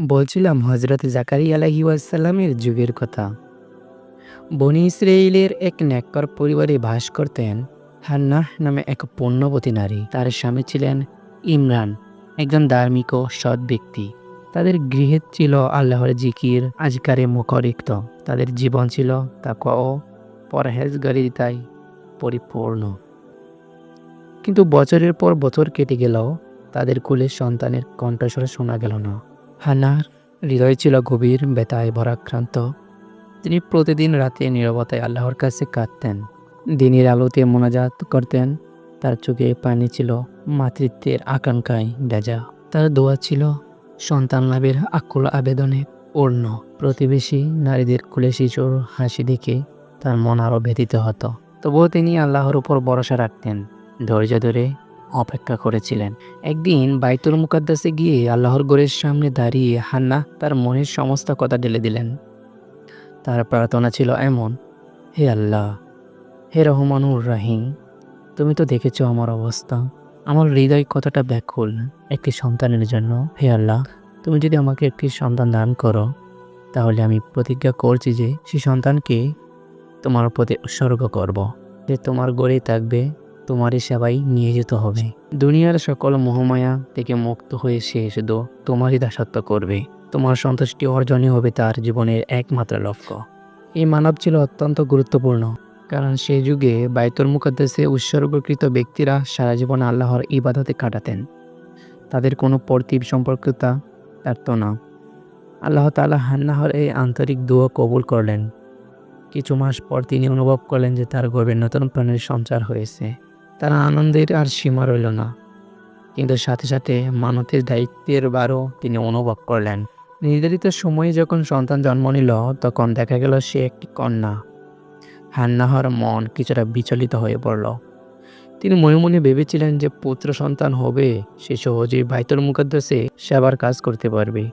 বলছিলাম হজরত জাকারিয়া আলাহি ওয়াসাল্লামের যুগের কথা। বনি ইসরায়েলের এক নেকর পরিবারে বাস করতেন হান্নাহ নামে এক পুণ্যবতী নারী। তার স্বামী ছিলেন ইমরান, একজন ধার্মিক ও সৎ ব্যক্তি। তাদের গৃহে ছিল আল্লাহর জিকির, আজকারে মুখরিক্ত। তাদের জীবন ছিল তাকওয়া ও পরহেজগারিতায় পরিপূর্ণ। কিন্তু বছরের পর বছর কেটে গেলেও তাদের কুলে সন্তানের কণ্ঠস্বর শোনা গেল না। হান্নার হৃদয় ছিল গভীর ব্যথায় ভরাক্রান্ত। তিনি প্রতিদিন রাতে নীরবতায় আল্লাহর কাছে কাঁদতেন। দিনের আলোতে মোনাজাত করতেন। তার চোখে পানি ছিল, মাতৃত্বের আকাঙ্ক্ষায় ভেজা। তার দোয়া ছিল, সন্তান লাভের আকুল আবেদনে পূর্ণ। প্রতিবেশী নারীদের কুলে শিশুর হাসি দেখে তার মন আরও ব্যথিত হতো। তবুও তিনি আল্লাহর উপর ভরসা রাখতেন। ধৈর্য ধরে অপেক্ষা করেছিলেন। একদিন বাইতুল মুকাদ্দাসে গিয়ে আল্লাহর গোরের সামনে দাঁড়িয়ে হান্না তার মনের সমস্ত কথা ঢেলে দিলেন। তার প্রার্থনা ছিল এমন, হে আল্লাহ, হে রহমানুর রাহিম, তুমি তো দেখেছ আমার অবস্থা। আমার হৃদয় কতটা ব্যাকুল একটি সন্তানের জন্য। হে আল্লাহ, তুমি যদি আমাকে একটি সন্তান দান করো, তাহলে আমি প্রতিজ্ঞা করছি যে সেই সন্তানকে তোমার প্রতি উৎসর্গ করব। যে তোমার গড়েই থাকবে তোমারই সেবাই নিয়োজিত হবে। দুনিয়ার সকল মোহমায়া থেকে মুক্ত হয়ে সে শুধু তোমারই দাসত্ব করবে। তোমার সন্তুষ্টি অর্জনই হবে তার জীবনের একমাত্র লক্ষ্য। এই মানব ছিল অত্যন্ত গুরুত্বপূর্ণ, কারণ সে যুগে বাইতুল মুকাদ্দাসে উৎসর্গকৃত ব্যক্তিরা সারা জীবন আল্লাহর ইবাদতে কাটাতেন। তাদের কোনো পর্তিব সম্পর্কতা থাকত না। আল্লাহ তাআলা হান্নাহর এই আন্তরিক দোয়া কবুল করলেন। কিছু মাস পর তিনি অনুভব করলেন যে তার গর্বে নতুন প্রাণের সঞ্চার হয়েছে। তার আনন্দের আর সীমা রইল না। কিন্তু সাথে সাথে মানতের দায়িত্বের বারও তিনি অনুভব করলেন। নির্ধারিত সময়ে যখন সন্তান জন্ম নিল, তখন দেখা গেল সে একটি কন্যা। হান্নাহর মন কিছুটা বিচলিত হয়ে পড়ল। তিনি মনে মনে ভেবেছিলেন যে পুত্র সন্তান হবে, সে সহজেই বাইতুল মুকাদ্দাসে সেবার কাজ করতে পারবে।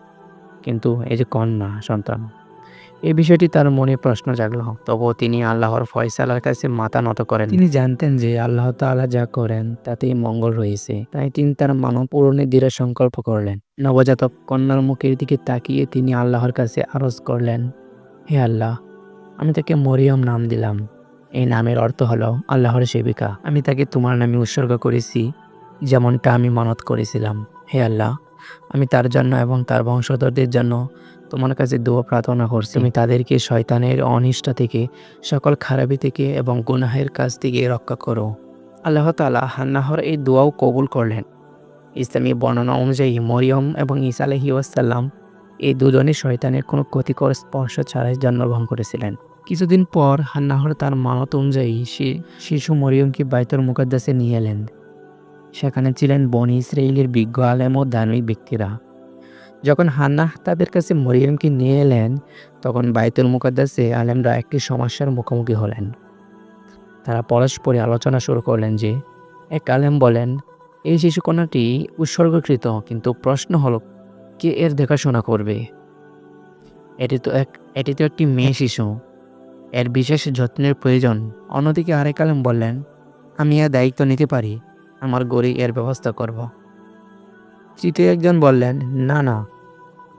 কিন্তু এই যে কন্যা সন্তান এই বিষয়টি তার মনে প্রশ্ন জাগল। তবুও তিনি আল্লাহর ফয়সালার কাছে মাথা নত করেন। তিনি জানতেন যে আল্লাহ তাআলা যা করেন, তাতেই মঙ্গল রয়েছে। তাই তিনি তার মানব পূরণের দৃঢ় সংকল্প করলেন। নবজাতক কন্যার মুখের দিকে তাকিয়ে তিনি আল্লাহর কাছে আরজ করলেন, হে আল্লাহ, আমি তাকে মরিয়ম নাম দিলাম। এই নামের অর্থ হলো আল্লাহর সেবিকা। আমি তাকে তোমার নামে উৎসর্গ করেছি, যেমনটা আমি মানত করেছিলাম। হে আল্লাহ, আমি তার জন্য এবং তার বংশধরদের জন্য তোমার কাছে দোয়া প্রার্থনা করছি। তুমি তাদেরকে শয়তানের অনিষ্টা থেকে সকল খারাপি থেকে এবং গুনাহের কাছ থেকে রক্ষা করো। আল্লাহ তালা হান্নাহর এই দোয়াও কবুল করলেন। ইসলামী বর্ণনা অনুযায়ী মরিয়ম এবং ঈসা আলহি ওয়াসাল্লাম এই দুজনে শয়তানের কোনো ক্ষতিকর স্পর্শ ছাড়াই জন্মগ্রহণ করেছিলেন। কিছুদিন পর হান্নাহর তার মানত অনুযায়ী সে শিশু মরিয়মকে বাইতুল মুকাদ্দাসে নিয়ে এলেন। সেখানে ছিলেন বনি ইসরায়েলের বিজ্ঞ আলেম ও ধার্মিক ব্যক্তিরা। যখন হান্নাহ তাদের কাছে মরিয়মকে নিয়ে এলেন, তখন বাইতুল মুকাদ্দাসে আলেমরা একটি সমস্যার মুখোমুখি হলেন। তারা পরস্পরে আলোচনা শুরু করলেন যে, এক আলেম বলেন, এই শিশুকন্যাটি উৎসর্গকৃত, কিন্তু প্রশ্ন হলো, কে এর দেখাশোনা করবে? এটি তো এক, এটি তো একটি মেয়ে শিশু। এর বিশেষ যত্নের প্রয়োজন। অন্যদিকে আরেক আলেম বললেন, আমি এর দায়িত্ব নিতে পারি, আমার গড়ি এর ব্যবস্থা করব। তৃতীয় একজন বললেন, না না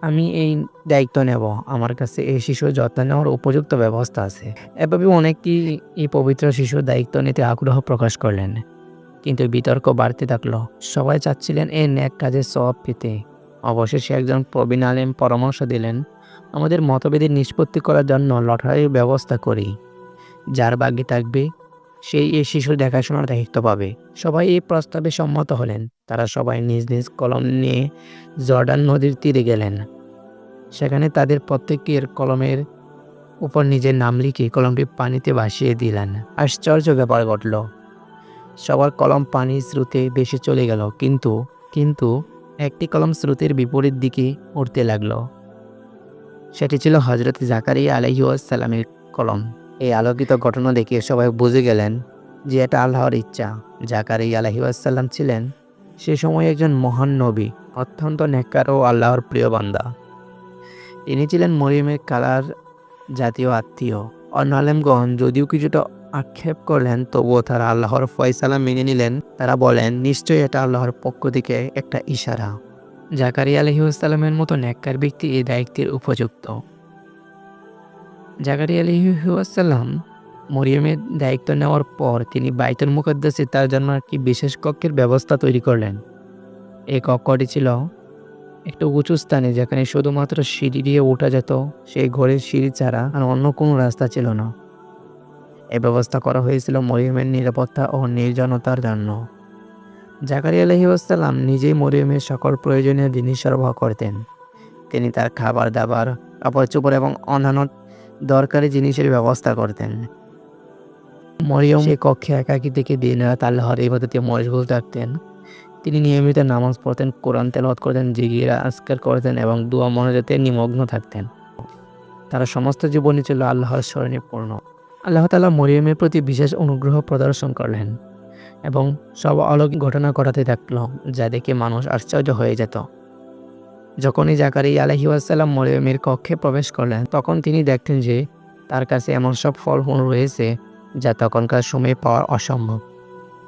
আমি এই দায়িত্ব নেব। আমার কাছে এই শিশুর যত্ন নেওয়ার উপযুক্ত ব্যবস্থা আছে। এভাবে অনেকেই এই পবিত্র শিশুর দায়িত্ব নিতে আগ্রহ প্রকাশ করলেন। কিন্তু বিতর্ক বাড়তে থাকল। সবাই চাচ্ছিলেন এই ন্যাক কাজে সব পেতে। অবশেষে একজন প্রবীণ আলেম পরামর্শ দিলেন, আমাদের মতভেদের নিষ্পত্তি করার জন্য লটারির ব্যবস্থা করি। যার ভাগ্যে থাকবে সেই এই শিশুর দেখাশোনার দায়িত্ব পাবে। সবাই এই প্রস্তাবে সম্মত হলেন। তারা সবাই নিজ নিজ কলম নিয়ে জর্ডান নদীর তীরে গেলেন। সেখানে তাদের প্রত্যেকের কলমের উপর নিজের নাম লিখে কলমটি পানিতে ভাসিয়ে দিলেন। আশ্চর্য ব্যাপার ঘটল। সবার কলম পানির স্রোতে বেশি চলে গেল, কিন্তু কিন্তু একটি কলম স্রোতের বিপরীত দিকে উঠতে লাগল। সেটি ছিল হজরত জাকারিয়া আলহিউসালামের কলম। এই আলোকিত ঘটনা দেখে সবাই বুঝে গেলেন যে এটা আল্লাহর ইচ্ছা, জাকারিয়া আলহিউসাল্লাম ছিলেন সে সময় একজন মহান নবী, অত্যন্ত নেককার ও আল্লাহর প্রিয় বান্দা। তিনি ছিলেন মরিয়মের কালার জাতীয় আত্মীয়। অন্য আলেমগণ যদিও কিছুটা আক্ষেপ করলেন, তবুও তারা আল্লাহর ফয়সালা মেনে নিলেন। তারা বলেন, নিশ্চয়ই এটা আল্লাহর পক্ষ থেকে একটা ইশারা। জাকারি আলহিউসালামের মতো ন্যাক্কার ব্যক্তি এই দায়িত্বের উপযুক্ত। জাকারিয়া আলহিউসাল্লাম মরিয়মের দায়িত্ব নেওয়ার পর তিনি বাইতুল মুকদ্দাসে তার জন্য একটি বিশেষ কক্ষের ব্যবস্থা তৈরি করলেন। এই কক্ষটি ছিল একটা উঁচু স্থানে যেখানে শুধুমাত্র সিঁড়ি দিয়ে ওঠা যেত, সেই ঘরের সিঁড়ি ছাড়া আর অন্য কোনো রাস্তা ছিল না। এ ব্যবস্থা করা হয়েছিল মরিয়মের নিরাপত্তা ও নির্জনতার জন্য। জাকারিয়া আলহিউসাল্লাম নিজেই মরিয়মের সকল প্রয়োজনীয় জিনিস সরবরাহ করতেন। তিনি তার খাবার দাবার কাপড় চোপড় এবং অন্যান্য দরকারি জিনিসের ব্যবস্থা করতেন। মরিয়ম সে কক্ষে একাকি থেকে দিন রাত আল্লাহর ইবাদতে মশগুল থাকতেন। তিনি নিয়মিত নামাজ পড়তেন কোরআন তেলাওয়াত করতেন জিগিরা আজকার করতেন এবং দুয়া মনোজাতে নিমগ্ন থাকতেন। তারা সমস্ত জীবনই ছিল আল্লাহর স্মরণে পূর্ণ। আল্লাহ তালা মরিয়মের প্রতি বিশেষ অনুগ্রহ প্রদর্শন করলেন এবং সব অলৌকিক ঘটনা ঘটাতে থাকল যা দেখে মানুষ আশ্চর্য হয়ে যেত। যখনই জাকারি আলহি আসাল্লাম মরিয়মের কক্ষে প্রবেশ করলেন, তখন তিনি দেখতেন যে তার কাছে এমন সব ফল ফলমূল রয়েছে যা তখনকার সময়ে পাওয়া অসম্ভব।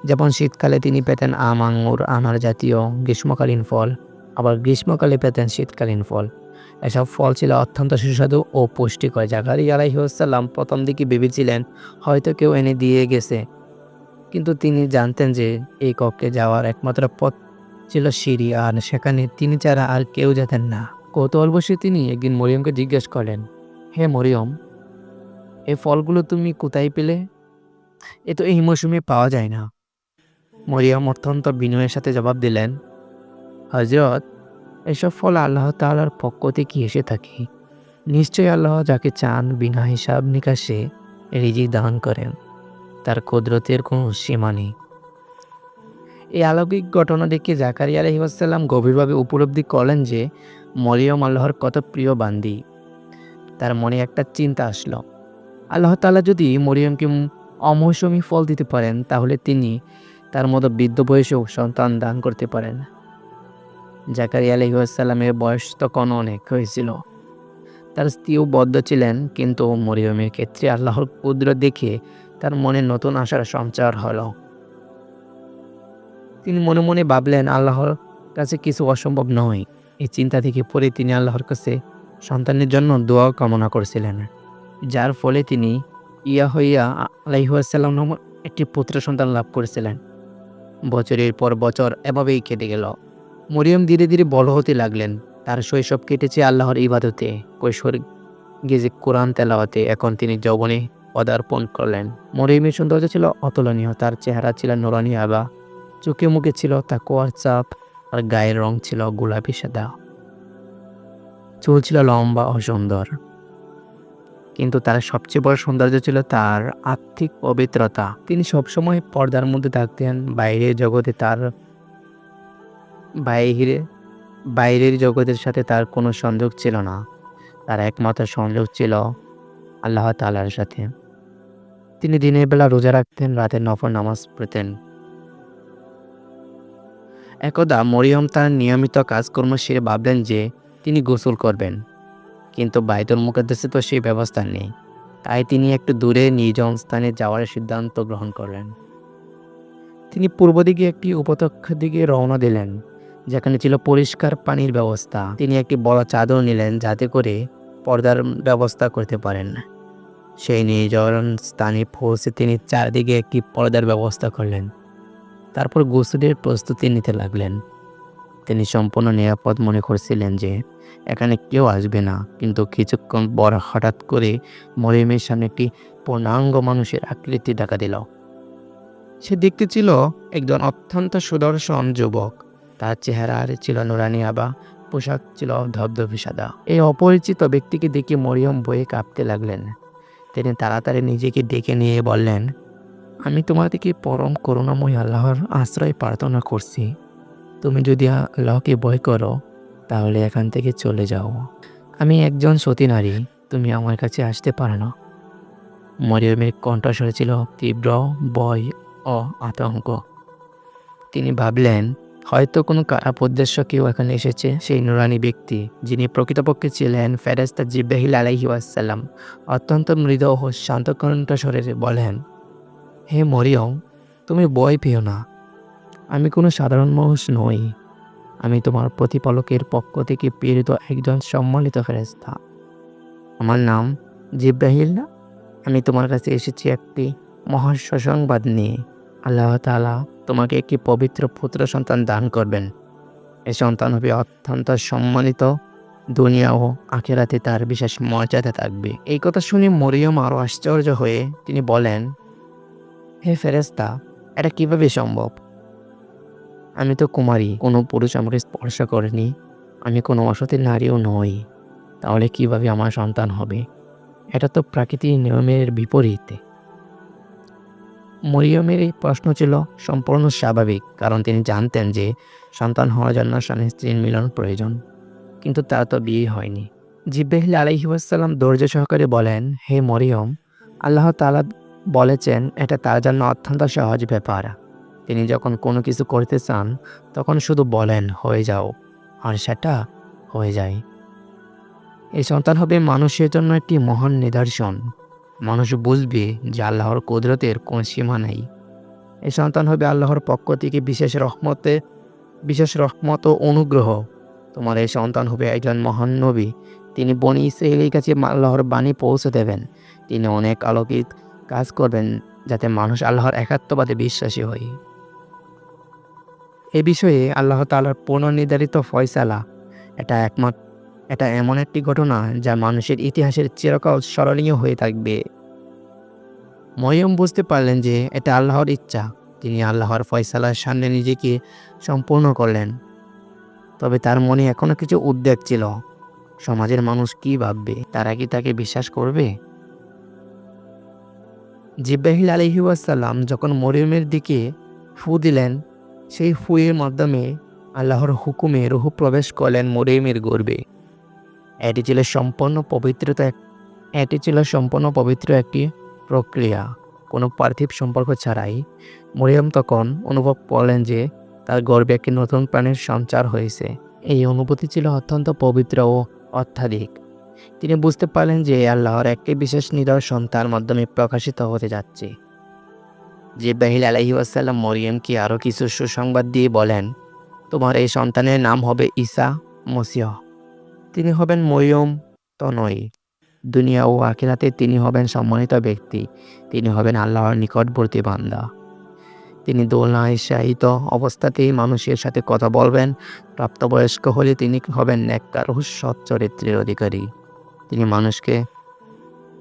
যেমন শীতকালে তিনি পেতেন আম, আঙুর, আনার জাতীয় গ্রীষ্মকালীন ফল, আবার গ্রীষ্মকালে পেতেন শীতকালীন ফল। এসব ফল ছিল অত্যন্ত সুস্বাদু ও পুষ্টিকর। জাকারি আলাইসাল্লাম প্রথম দিকে ভেবেছিলেন, হয়তো কেউ এনে দিয়ে গেছে। কিন্তু তিনি জানতেন যে এই কক্ষে যাওয়ার একমাত্র পথ ছিল সিঁড়ি আর সেখানে তিনি ছাড়া আর কেউ যেতেন না। কৌতূহল বসে তিনি একদিন মরিয়মকে জিজ্ঞেস করেন হে মরিয়ম এই ফলগুলো তুমি কোথায় পেলে? এ তো এই মৌসুমে পাওয়া যায় না। মরিয়ম অত্যন্ত বিনয়ের সাথে জবাব দিলেন হজরত এসব ফল আল্লাহ তালার পক্ষ থেকে এসে থাকে। নিশ্চয়ই আল্লাহ যাকে চান বিনা হিসাব নিকাশে রিজি দান করেন। তার কুদরতের কোনো সীমা নেই। এই আলৌকিক ঘটনা দেখে জাকারিয়া আলহিবাসাল্লাম গভীরভাবে উপলব্ধি করলেন যে, মরিয়ম আল্লাহর কত প্রিয় বান্দি। তার মনে একটা চিন্তা আসলো। আল্লাহ তালা যদি মরিয়মকে অমৌসুমি ফল দিতে পারেন, তাহলে তিনি তার মতো বৃদ্ধ বয়সেও সন্তান দান করতে পারেন। জাকারিয়া আলহিউসাল্লামের বয়স তখন অনেক হয়েছিল। তার স্ত্রীও বদ্ধ ছিলেন, কিন্তু মরিয়মের ক্ষেত্রে আল্লাহর কুদ্র দেখে তার মনে নতুন আশার সঞ্চার হলো। তিনি মনে মনে ভাবলেন, আল্লাহর কাছে কিছু অসম্ভব নয়। এই চিন্তা থেকে পরে তিনি আল্লাহর কাছে সন্তানের জন্য দোয়া কামনা করছিলেন, যার ফলে তিনি ইয়া হইয়া আলাইহাসাল্লাম নামক একটি পুত্র সন্তান লাভ করেছিলেন। বছরের পর বছর এভাবেই কেটে গেল। মরিয়ম ধীরে ধীরে বড় হতে লাগলেন। তার শৈশব কেটেছে আল্লাহর ইবাদতে। কৈশোর গেজে কোরআন তেলাওয়াতে এখন তিনি যৌবনে পদার্পণ করলেন। মরিয়মের সৌন্দর্য ছিল অতুলনীয়। তার চেহারা ছিল নোরানি আবা চোখে মুখে ছিল তাকোয়ার চাপ আর গায়ের রং ছিল গোলাপি সাদা। চুল ছিল লম্বা ও সুন্দর। কিন্তু তার সবচেয়ে বড় সৌন্দর্য ছিল তার আর্থিক পবিত্রতা। তিনি সবসময় পর্দার মধ্যে থাকতেন বাইরের জগতে তার বাইরে, বাইরের জগতের সাথে তার কোনো সংযোগ ছিল না। তার একমাত্র সংযোগ ছিল আল্লাহ তালার সাথে। তিনি দিনের বেলা রোজা রাখতেন রাতে নফর নামাজ পড়তেন। একদা মরিয়ম তার নিয়মিত কাজকর্ম সেরে ভাবলেন যে তিনি গোসল করবেন। কিন্তু বাইতুল মুকাদ্দাসে তো সেই ব্যবস্থা নেই। তাই তিনি একটু দূরে নির্জন স্থানে যাওয়ার সিদ্ধান্ত গ্রহণ করলেন। তিনি পূর্ব দিকে একটি উপত্যক্ষ দিকে রওনা দিলেন, যেখানে ছিল পরিষ্কার পানির ব্যবস্থা। তিনি একটি বড় চাদর নিলেন, যাতে করে পর্দার ব্যবস্থা করতে পারেন। সেই নির্জন স্থানে পৌঁছে তিনি চারদিকে একটি পর্দার ব্যবস্থা করলেন। তারপর গোসলের প্রস্তুতি নিতে লাগলেন। তিনি সম্পূর্ণ নিরাপদ মনে করছিলেন যে, এখানে কেউ আসবে না। কিন্তু কিছুক্ষণ পর হঠাৎ করে মরিয়মের সামনে একটি পূর্ণাঙ্গ মানুষের আকৃতি দেখা দিল। সে দেখতে ছিল একজন অত্যন্ত সুদর্শন যুবক। তার চেহারার ছিল নুরানি আবা, পোশাক ছিল ধবধবে সাদা। এই অপরিচিত ব্যক্তিকে দেখে মরিয়ম বয়ে কাঁপতে লাগলেন। তিনি তাড়াতাড়ি নিজেকে ডেকে নিয়ে বললেন আমি তোমার পরম করুণাময় আল্লাহর আশ্রয় প্রার্থনা করছি। তুমি যদি আল্লাহকে ভয় করো, তাহলে এখান থেকে চলে যাও। আমি একজন সতী নারী, তুমি আমার কাছে আসতে পারো না। মরিয়মের কণ্ঠস্বরে ছিল তীব্র ভয় ও আতঙ্ক। তিনি ভাবলেন, হয়তো কোনো খারাপ উদ্দেশ্য কেউ এখানে এসেছে, সেই নুরানি ব্যক্তি, যিনি প্রকৃতপক্ষে ছিলেন ফেরেস্তা জিব্রাহিল আলাইহি ওয়াসাল্লাম অত্যন্ত মৃদ ও শান্ত কণ্ঠস্বরে বলেন হে মরিয়ম, তুমি ভয় পেও না। আমি কোনো সাধারণ মানুষ নই। আমি তোমার প্রতিপালকের পক্ষ থেকে প্রেরিত একজন সম্মানিত ফেরেস্তা আমার নাম জিব্রাহিল আমি তোমার কাছে এসেছি একটি মহা সুসংবাদ নিয়ে। আল্লাহ তাআলা তোমাকে একটি পবিত্র পুত্র সন্তান দান করবেন। এ সন্তান হবে অত্যন্ত সম্মানিত। দুনিয়া ও আখেরাতে তার বিশেষ মর্যাদা থাকবে। এই কথা শুনে মরিয়ম আরও আশ্চর্য হয়ে তিনি বলেন হে ফেরেস্তা এটা কীভাবে সম্ভব? আমি তো কুমারী, কোনো পুরুষ আমাকে স্পর্শ করেনি। আমি কোনো অসতী নারীও নই। তাহলে কীভাবে আমার সন্তান হবে? এটা তো প্রাকৃতিক নিয়মের বিপরীতে। মরিয়মের এই প্রশ্ন ছিল সম্পূর্ণ স্বাভাবিক, কারণ তিনি জানতেন যে সন্তান হওয়ার জন্য স্বামী স্ত্রীর মিলন প্রয়োজন। কিন্তু তার তো বিয়ে হয়নি। জিব্রাহিল আলহিউসাল্লাম ধৈর্য সহকারে বলেন, হে মরিয়ম, আল্লাহ তাআলা বলেছেন, এটা তার জন্য অত্যন্ত সহজ ব্যাপার। তিনি যখন কোনো কিছু করতে চান, তখন শুধু বলেন, হয়ে যাও, আর সেটা হয়ে যায়। এই সন্তান হবে মানুষের জন্য একটি মহান নিদর্শন। মানুষ বুঝবে যে আল্লাহর কুদরতের কোন সীমা নেই। এই সন্তান হবে আল্লাহর পক্ষ থেকে বিশেষ রহমতে, বিশেষ রহমত ও অনুগ্রহ। তোমার এই সন্তান হবে একজন মহান নবী। তিনি বনি ইসরায়েলের কাছে আল্লাহর বাণী পৌঁছে দেবেন। তিনি অনেক আলোকিত কাজ করবেন যাতে মানুষ আল্লাহর একাত্মবাদে বিশ্বাসী হয়। এ বিষয়ে আল্লাহ তালার পুনর্নির্ধারিত ফয়সালা এটা একমাত্র এটা এমন একটি ঘটনা যা মানুষের ইতিহাসের চিরকাল স্মরণীয় হয়ে থাকবে। ময়ম বুঝতে পারলেন যে এটা আল্লাহর ইচ্ছা, তিনি আল্লাহর ফয়সালার সামনে নিজেকে সম্পূর্ণ করলেন। তবে তার মনে এখনও কিছু উদ্বেগ ছিল। সমাজের মানুষ কি ভাববে? তারা কি তাকে বিশ্বাস করবে? জিব্রাহিল আলহিউসাল্লাম যখন মরিয়মের দিকে ফু দিলেন, সেই ফুয়ের মাধ্যমে আল্লাহর হুকুমে রুহু প্রবেশ করলেন মরিয়মের গর্বে। এটি ছিল সম্পন্ন পবিত্রতা এটি ছিল সম্পন্ন পবিত্র একটি প্রক্রিয়া। কোনো পার্থিব সম্পর্ক ছাড়াই মরিয়ম তখন অনুভব করলেন যে তার গর্বে একটি নতুন প্রাণের সঞ্চার হয়েছে। এই অনুভূতি ছিল অত্যন্ত পবিত্র ও অত্যাধিক। তিনি বুঝতে পারলেন যে আল্লাহর একটি বিশেষ নিদর্শন তার মাধ্যমে প্রকাশিত হতে যাচ্ছে। যে জিব্রাহিল আলহি আসাল্লাম মরিয়মকে আরও কিছু সুসংবাদ দিয়ে বলেন, তোমার এই সন্তানের নাম হবে ঈসা, মসিহ। তিনি হবেন মরিয়ম তনয়। দুনিয়া ও আখিরাতে তিনি হবেন সম্মানিত ব্যক্তি। তিনি হবেন আল্লাহর নিকটবর্তী বান্দা। তিনি দোলনায় শায়িত অবস্থাতেই মানুষের সাথে কথা বলবেন। প্রাপ্তবয়স্ক হলে তিনি হবেন ও সৎ চরিত্রের অধিকারী। তিনি মানুষকে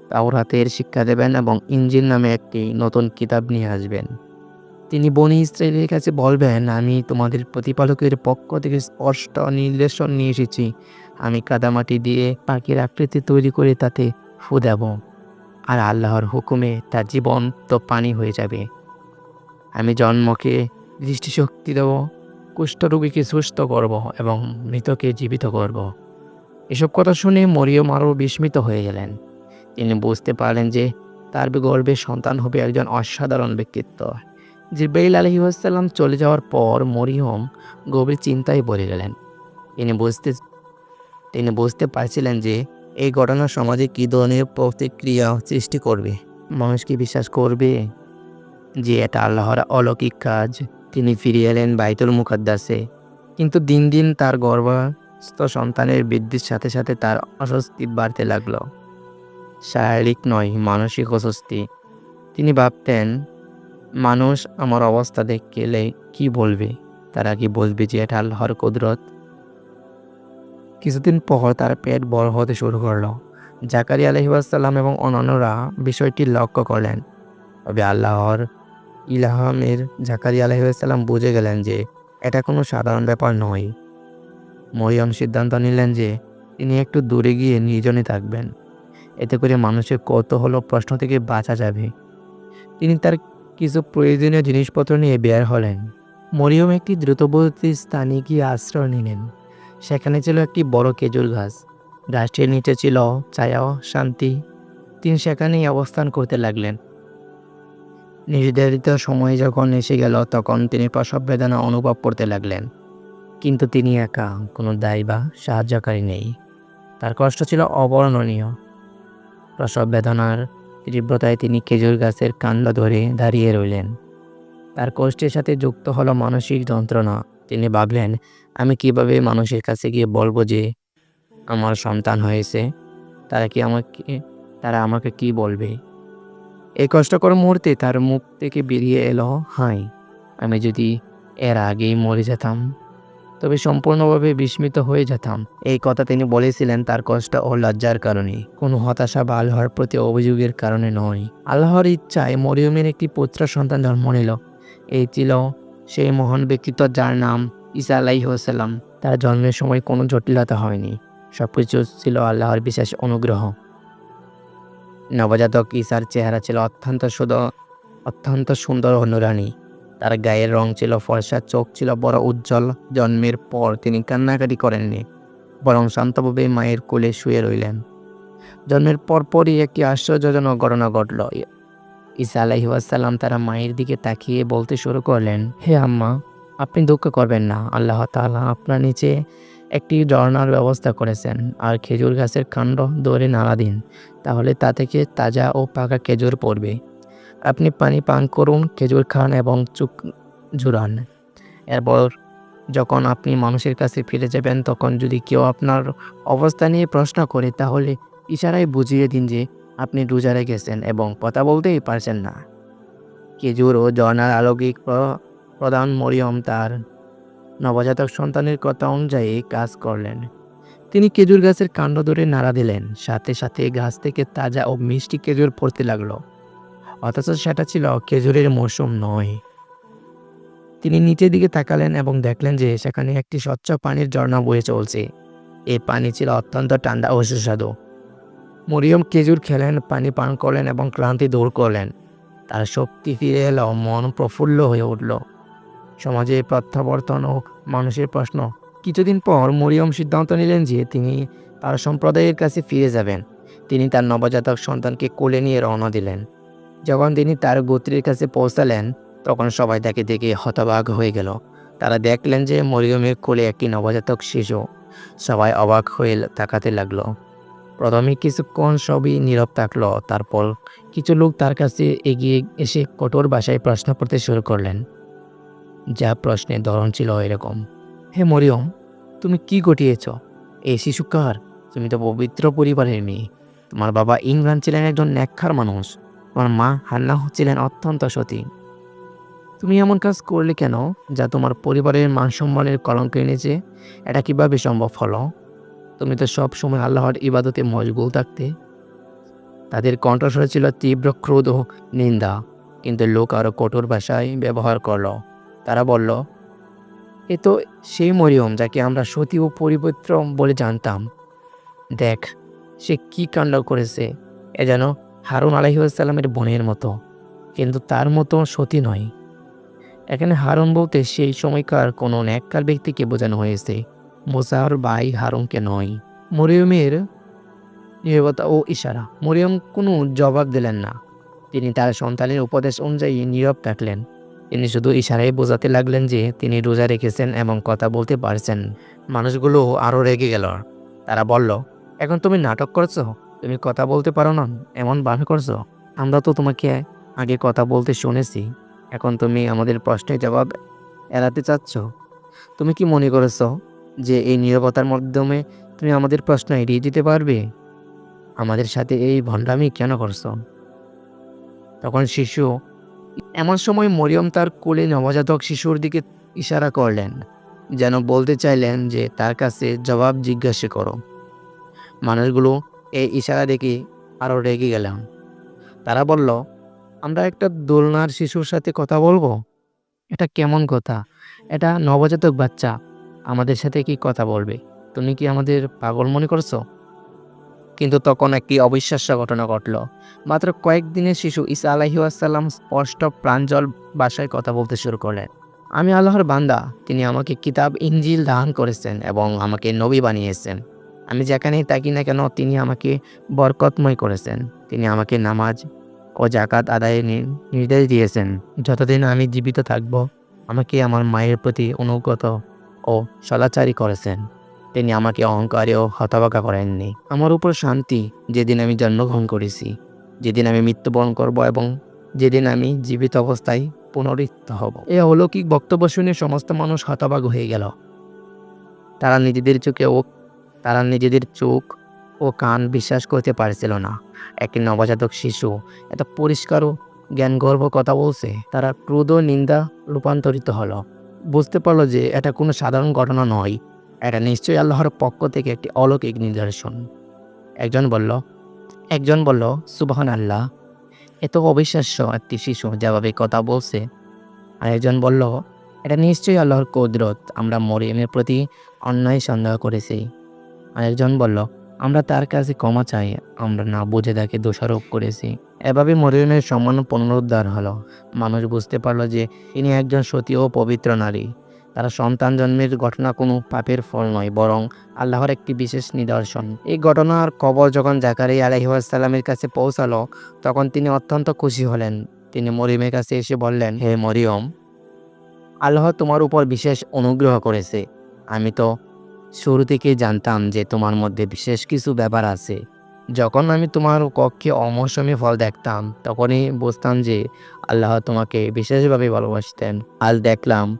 তাওরাতের শিক্ষা দেবেন এবং ইঞ্জিন নামে একটি নতুন কিতাব নিয়ে আসবেন। তিনি বনি ইসরায়েলের কাছে বলবেন, আমি তোমাদের প্রতিপালকের পক্ষ থেকে স্পষ্ট নির্দেশন নিয়ে এসেছি। আমি কাদামাটি দিয়ে পাখির আকৃতি তৈরি করে তাতে ফু দেব। আর আল্লাহর হুকুমে তার জীবন তো পানি হয়ে যাবে। আমি জন্মকে দৃষ্টিশক্তি দেব, কুষ্ঠরোগীকে সুস্থ করব এবং মৃতকে জীবিত করব। এসব কথা শুনে মরিয়ম আরও বিস্মিত হয়ে গেলেন। তিনি বুঝতে পারলেন যে তার গর্বে সন্তান হবে একজন অসাধারণ ব্যক্তিত্ব। জিব্রাইল আলহিউসাল্লাম চলে যাওয়ার পর মরিয়ম গভীর চিন্তায় পড়ে গেলেন। তিনি বুঝতে তিনি বুঝতে পারছিলেন যে এই ঘটনা সমাজে কী ধরনের প্রতিক্রিয়া সৃষ্টি করবে, মানুষ কি বিশ্বাস করবে যে এটা আল্লাহর অলৌকিক কাজ। তিনি ফিরিয়ে এলেন বাইতুল মুকাদ্দাসে। কিন্তু দিন দিন তার গর্ভস্থ সন্তানের বৃদ্ধির সাথে সাথে তার অস্বস্তি বাড়তে লাগল। শারীরিক নয়, মানসিক অস্বস্তি। তিনি ভাবতেন, মানুষ আমার অবস্থা দেখলে কি বলবে? তারা কি বলবে যে এটা আল্লাহর কুদরত? কিছুদিন পর তার পেট বড় হতে শুরু করল। জাকারি আলহিবাসাল্লাম এবং অন্যান্যরা বিষয়টি লক্ষ্য করলেন। তবে আল্লাহর ইলাহামের জাকারি আলহিবাসাল্লাম বুঝে গেলেন যে এটা কোনো সাধারণ ব্যাপার নয়। মরিয়ম সিদ্ধান্ত নিলেন যে তিনি একটু দূরে গিয়ে নির্জনে থাকবেন। এতে করে মানুষের কৌতূহল প্রশ্ন থেকে বাঁচা যাবে। তিনি তার কিছু প্রয়োজনীয় জিনিসপত্র নিয়ে বের হলেন। মরিয়ম একটি দ্রুতবর্তী স্থানে গিয়ে আশ্রয় নিলেন। সেখানে ছিল একটি বড় খেজুর গাছ। গাছটির নিচে ছিল ছায়া, শান্তি। তিনি সেখানেই অবস্থান করতে লাগলেন। নির্ধারিত সময় যখন এসে গেল, তখন তিনি প্রসব বেদনা অনুভব করতে লাগলেন। কিন্তু তিনি একা, কোনো দায়ী বা সাহায্যকারী নেই। তার কষ্ট ছিল অবর্ণনীয়। প্রসব বেদনার তীব্রতায় তিনি খেজুর গাছের কাণ্ড ধরে দাঁড়িয়ে রইলেন। তার কষ্টের সাথে যুক্ত হলো মানসিক যন্ত্রণা। তিনি ভাবলেন, আমি কীভাবে মানুষের কাছে গিয়ে বলব যে আমার সন্তান হয়েছে? তারা কি আমাকে, তারা আমাকে কি বলবে? এই কষ্টকর মুহূর্তে তার মুখ থেকে বেরিয়ে এলো হাই, আমি যদি এর আগেই মরে যেতাম তবে সম্পূর্ণভাবে বিস্মিত হয়ে যেতাম। এই কথা তিনি বলেছিলেন তার কষ্ট ও লজ্জার কারণে। কোনো হতাশা বা আল্লাহর প্রতি অভিযোগের কারণে নয়। আল্লাহর ইচ্ছায় মরিয়মের একটি পুত্র সন্তান জন্ম নিল। এই ছিল সেই মহান ব্যক্তিত্ব যার নাম ঈসা আলাইসাল্লাম তার জন্মের সময় কোনো জটিলতা হয়নি। সবকিছু ছিল আল্লাহর বিশেষ অনুগ্রহ। নবজাতক ইসার চেহারা ছিল অত্যন্ত শুধ অত্যন্ত সুন্দর ও নুরানি। তার গায়ের রং ছিল ফর্সা, চোখ ছিল বড় উজ্জ্বল। জন্মের পর তিনি কান্নাকাটি করেননি, বরং শান্তভাবে মায়ের কোলে শুয়ে রইলেন। জন্মের পরপরই একটি আশ্চর্যজনক ঘটনা ঘটল। ঈসা আলাইসাল্লাম তারা মায়ের দিকে তাকিয়ে বলতে শুরু করলেন, হে আম্মা, আপনি দুঃখ করবেন না। আল্লাহ তাআলা আপনার নিচে একটি ঝর্ণার ব্যবস্থা করেছেন, আর খেজুর গাছের কাণ্ড দৌড়ে নাড়া দিন। তাহলে তা থেকে তাজা ও পাকা খেজুর পড়বে। আপনি পানি পান করুন, খেজুর খান এবং চুক জুড়ান এরপর যখন আপনি মানুষের কাছে ফিরে যাবেন, তখন যদি কেউ আপনার অবস্থা নিয়ে প্রশ্ন করে, তাহলে ইশারায় বুঝিয়ে দিন যে আপনি রোজা গেছেন এবং কথা বলতেই পারছেন না। খেজুর ও ঝর্ণার আলৌকিক প্রধান মরিয়ম তার নবজাতক সন্তানের কথা অনুযায়ী কাজ করলেন। তিনি খেজুর গাছের কাণ্ড ধরে নাড়া দিলেন। সাথে সাথে গাছ থেকে তাজা ও মিষ্টি খেজুর পড়তে লাগল। অথচ সেটা ছিল খেজুরের মৌসুম নয়। তিনি নিচের দিকে তাকালেন এবং দেখলেন যে সেখানে একটি স্বচ্ছ পানির ঝর্ণা বয়ে চলছে। এই পানি ছিল অত্যন্ত ঠান্ডা ও সুস্বাদু। মরিয়ম খেজুর খেলেন, পানি পান করলেন এবং ক্লান্তি দূর করলেন। তার শক্তি ফিরে এলো, মন প্রফুল্ল হয়ে উঠল। সমাজে প্রত্যাবর্তন ও মানুষের প্রশ্ন। কিছুদিন পর মরিয়ম সিদ্ধান্ত নিলেন যে তিনি তার সম্প্রদায়ের কাছে ফিরে যাবেন। তিনি তার নবজাতক সন্তানকে কোলে নিয়ে রওনা দিলেন। যখন তিনি তার গোত্রের কাছে পৌঁছালেন, তখন সবাই তাকে দেখে হতবাক হয়ে গেল। তারা দেখলেন যে মরিয়মের কোলে একটি নবজাতক শিশু। সবাই অবাক হয়ে তাকাতে লাগল। প্রথমে কিছুক্ষণ সবই নীরব থাকল, তারপর কিছু লোক তার কাছে এগিয়ে এসে কঠোর ভাষায় প্রশ্ন করতে শুরু করলেন। যা প্রশ্নের ধরন ছিল এরকম। হে মরিয়ম, তুমি কি ঘটিয়েছ? এই শিশু কার? তুমি তো পবিত্র পরিবারের মেয়ে। তোমার বাবা ইমরান ছিলেন একজন ন্যাক্ষার মানুষ। তোমার মা হান্নাহ ছিলেন অত্যন্ত সতী। তুমি এমন কাজ করলে কেন যা তোমার পরিবারের মান সম্মানের কলঙ্ক এনেছে? এটা কীভাবে সম্ভব হলো? তুমি তো সব সময় আল্লাহর ইবাদতে মশগুল থাকতে। তাদের কণ্ঠস্বর ছিল তীব্র ক্রোধ ও নিন্দা, কিন্তু লোক আরও কঠোর ভাষায় ব্যবহার করল। তারা বলল, এ তো সেই মরিয়ম যাকে আমরা সতী ও পরিপত্র বলে জানতাম। দেখ, সে কি কাণ্ড করেছে। এ যেন হারুন আলহিউসালামের বোনের মতো, কিন্তু তার মতো সতী নয়। এখানে হারুন বলতে সেই সময়কার কোনো ন্যাক্কার ব্যক্তিকে বোঝানো হয়েছে মোসার ভাই হারুনকে নয়। মরিয়মের নীরবতা ও ইশারা। মরিয়ম কোনো জবাব দিলেন না। তিনি তার সন্তানের উপদেশ অনুযায়ী নীরব থাকলেন। তিনি শুধু ইশারায় বোঝাতে লাগলেন যে তিনি রোজা রেখেছেন এবং কথা বলতে পারছেন। মানুষগুলো আরও রেগে গেল। তারা বলল, এখন তুমি নাটক করছ? তুমি কথা বলতে পারো না, এমন ভাবে করছ? আমরা তো তোমাকে আগে কথা বলতে শুনেছি। এখন তুমি আমাদের প্রশ্নের জবাব এড়াতে চাচ্ছ। তুমি কি মনে করেছ যে এই নীরবতার মাধ্যমে তুমি আমাদের প্রশ্ন এড়িয়ে দিতে পারবে? আমাদের সাথে এই ভণ্ডামি কেন করছ? তখন শিশু এমন সময় মরিয়ম তার কোলে নবজাতক শিশুর দিকে ইশারা করলেন, যেন বলতে চাইলেন যে তার কাছে জবাব জিজ্ঞাসা করো। মানুষগুলো এই ইশারা দেখে আরও রেগে গেলাম। তারা বলল, আমরা একটা দোলনার শিশুর সাথে কথা বলব? এটা কেমন কথা? এটা নবজাতক বাচ্চা, আমাদের সাথে কি কথা বলবে? তুমি কি আমাদের পাগল মনে করছ? কিন্তু তখন একটি অবিশ্বাস্য ঘটনা ঘটল। মাত্র কয়েকদিনের শিশু ইসা আলাহি আলাহিউসাল্লাম স্পষ্ট প্রাঞ্জল ভাষায় কথা বলতে শুরু করলেন। আমি আল্লাহর বান্দা, তিনি আমাকে কিতাব ইঞ্জিল দান করেছেন এবং আমাকে নবী বানিয়েছেন। আমি যেখানেই থাকি না কেন, তিনি আমাকে বরকতময় করেছেন। তিনি আমাকে নামাজ ও জাকাত আদায়ে নি- নির্দেশ দিয়েছেন। যতদিন আমি জীবিত থাকব, আমাকে আমার মায়ের প্রতি অনুগত ও সদাচারী করেছেন। তিনি আমাকে অহংকারে ও হতবাকা করেননি। আমার উপর শান্তি যেদিন আমি জন্মগ্রহণ করেছি, যেদিন আমি মৃত্যুবরণ করব এবং যেদিন আমি জীবিত অবস্থায় পুনরুত্থ হব। এই অলৌকিক বক্তব্য শুনে সমস্ত মানুষ হতবাক হয়ে গেল। তারা নিজেদের চোখে ও তারা নিজেদের চোখ ও কান বিশ্বাস করতে পারছিল না। একটি নবজাতক শিশু এত পরিষ্কার ও জ্ঞানগর্ভ কথা বলছে, তারা ক্রোধ নিন্দা রূপান্তরিত হলো। বুঝতে পারল যে এটা কোনো সাধারণ ঘটনা নয়, এটা নিশ্চয়ই আল্লাহর পক্ষ থেকে একটি অলৌকিক নিদর্শন। একজন বলল একজন বলল সুবহান আল্লাহ এত অবিশ্বাস্য একটি শিশু যেভাবে কথা বলছে। আর একজন বলল, এটা নিশ্চয়ই আল্লাহর কুদরত, আমরা মরিয়মের প্রতি অন্যায় সন্দেহ করেছি। আরেকজন বলল, আমরা তার কাছে ক্ষমা চাই, আমরা না বুঝে তাকে দোষারোপ করেছি। এভাবে মরিয়মের সম্মান পুনরুদ্ধার হলো। মানুষ বুঝতে পারল যে তিনি একজন সতী ও পবিত্র নারী। তারা সন্তান জন্মের ঘটনা কোনো পাপের ফল নয়, বরং আল্লাহর একটি বিশেষ নিদর্শন। এই ঘটনার খবর যখন জাকারিয়া আলহিহাসাল্লামের কাছে পৌঁছালো, তখন তিনি অত্যন্ত খুশি হলেন। তিনি মরিয়মের কাছে এসে বললেন, হে মরিয়ম, আল্লাহ তোমার উপর বিশেষ অনুগ্রহ করেছে। আমি তো শুরু থেকেই জানতাম যে তোমার মধ্যে বিশেষ কিছু ব্যাপার আছে। যখন আমি তোমার কক্ষে অমৌসুমি ফল দেখতাম, তখনই বুঝতাম যে আল্লাহ তোমাকে বিশেষভাবে ভালোবাসতেন। আজ দেখলাম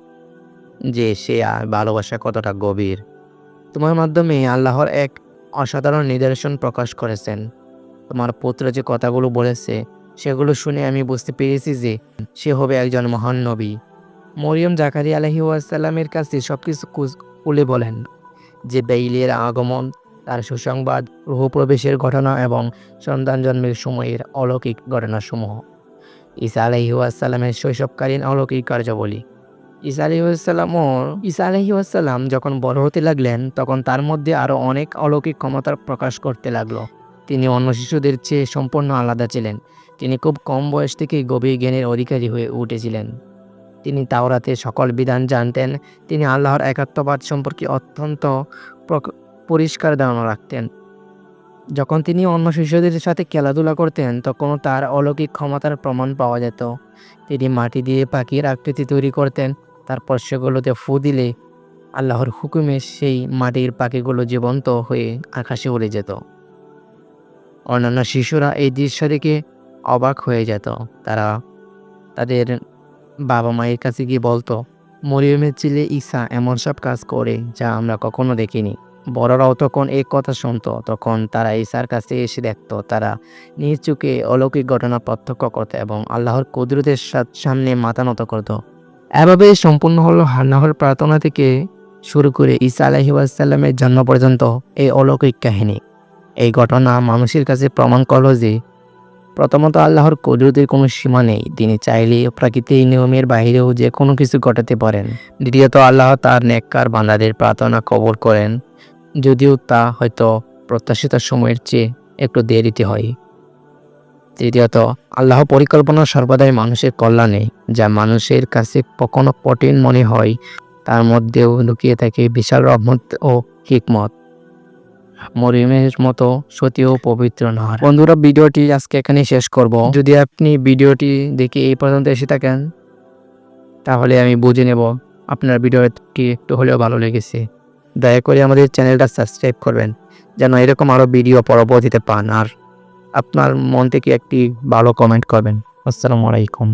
যে সে আর ভালোবাসা কতটা গভীর। তোমার মাধ্যমে আল্লাহর এক অসাধারণ নিদর্শন প্রকাশ করেছেন। তোমার পুত্র যে কথাগুলো বলেছে, সেগুলো শুনে আমি বুঝতে পেরেছি যে সে হবে একজন মহান নবী। মরিয়ম জাকারি আলহি ওয়াসাল্লামের কাছে সব কিছু খুলে বলেন যে বেইলের আগমন, তার সুসংবাদ রুহ প্রবেশের ঘটনা এবং সন্তান জন্মের সময়ের অলৌকিক ঘটনাসমূহ। ঈসা আলহি ওয়াসাল্লামের শৈশবকালীন অলৌকিক কার্যাবলী। ঈসা আলহি আসাল্লামও ঈসা আলহি আসাল্লাম যখন বড় হতে লাগলেন, তখন তার মধ্যে আরও অনেক অলৌকিক ক্ষমতার প্রকাশ করতে লাগল। তিনি অন্য শিশুদের চেয়ে সম্পূর্ণ আলাদা ছিলেন। তিনি খুব কম বয়স থেকেই গভীর জ্ঞানের অধিকারী হয়ে উঠেছিলেন। তিনি তাওরাতে সকল বিধান জানতেন। তিনি আল্লাহর একাত্মবাদ সম্পর্কে অত্যন্ত পরিষ্কার ধারণা রাখতেন। যখন তিনি অন্য শিশুদের সাথে খেলাধুলা করতেন, তখনও তার অলৌকিক ক্ষমতার প্রমাণ পাওয়া যেত। তিনি মাটি দিয়ে পাখির আকৃতি তৈরি করতেন তারপর সেগুলোতে ফু দিলে আল্লাহর হুকুমে সেই মাটির পাখিগুলো জীবন্ত হয়ে আকাশে উড়ে যেত। অন্যান্য শিশুরা এই দৃশ্য দেখে অবাক হয়ে যেত। তারা তাদের বাবা মায়ের কাছে গিয়ে বলতো, মরিয়মের ছেলে ঈসা এমন সব কাজ করে যা আমরা কখনো দেখিনি। বড়রাও তখন এই কথা শুনতো। তখন তারা ঈশার কাছে এসে দেখত, তারা নিজ চোখে অলৌকিক ঘটনা প্রত্যক্ষ করতো এবং আল্লাহর কুদরতের সামনে মাথা নত করতো। এভাবে সম্পূর্ণ হলো আল্লাহর প্রার্থনা থেকে শুরু করে ঈসা আলহি ওয়াসাল্লামের জন্ম পর্যন্ত এই অলৌকিক কাহিনী। এই ঘটনা মানুষের কাছে প্রমাণ করল যে প্রথমত আল্লাহর কুদরতের কোনো সীমা নেই। তিনি চাইলে প্রাকৃতিক নিয়মের বাইরেও যে কোনো কিছু ঘটাতে পারেন। দ্বিতীয়ত, আল্লাহ তার নেককার বান্দাদের প্রার্থনা কবর করেন। যদিও তা হয়তো প্রত্যাশিত সময়ের চেয়ে একটু দেরিতে হয়। তৃতীয়ত, আল্লাহ পরিকল্পনা সর্বদাই মানুষের কল্যাণে, যা মানুষের কাছে কখনো কঠিন মনে হয়, তার মধ্যেও লুকিয়ে থাকে বিশাল রহমত ও হিকমত। মরিয়মের মতো সতী ও পবিত্র নয়। বন্ধুরা ভিডিওটি আজকে এখানে শেষ করব। যদি আপনি ভিডিওটি দেখে এই পর্যন্ত এসে থাকেন তাহলে আমি বুঝে নেব আপনার ভিডিওটি একটু হলেও ভালো লেগেছে। দয়া করে আমাদের চ্যানেলটা সাবস্ক্রাইব করবেন যেন এরকম আরও ভিডিও পরবর্তীতে পান। আর আপনার মন থেকে একটি ভালো কমেন্ট করবেন। আসসালামু আলাইকুম।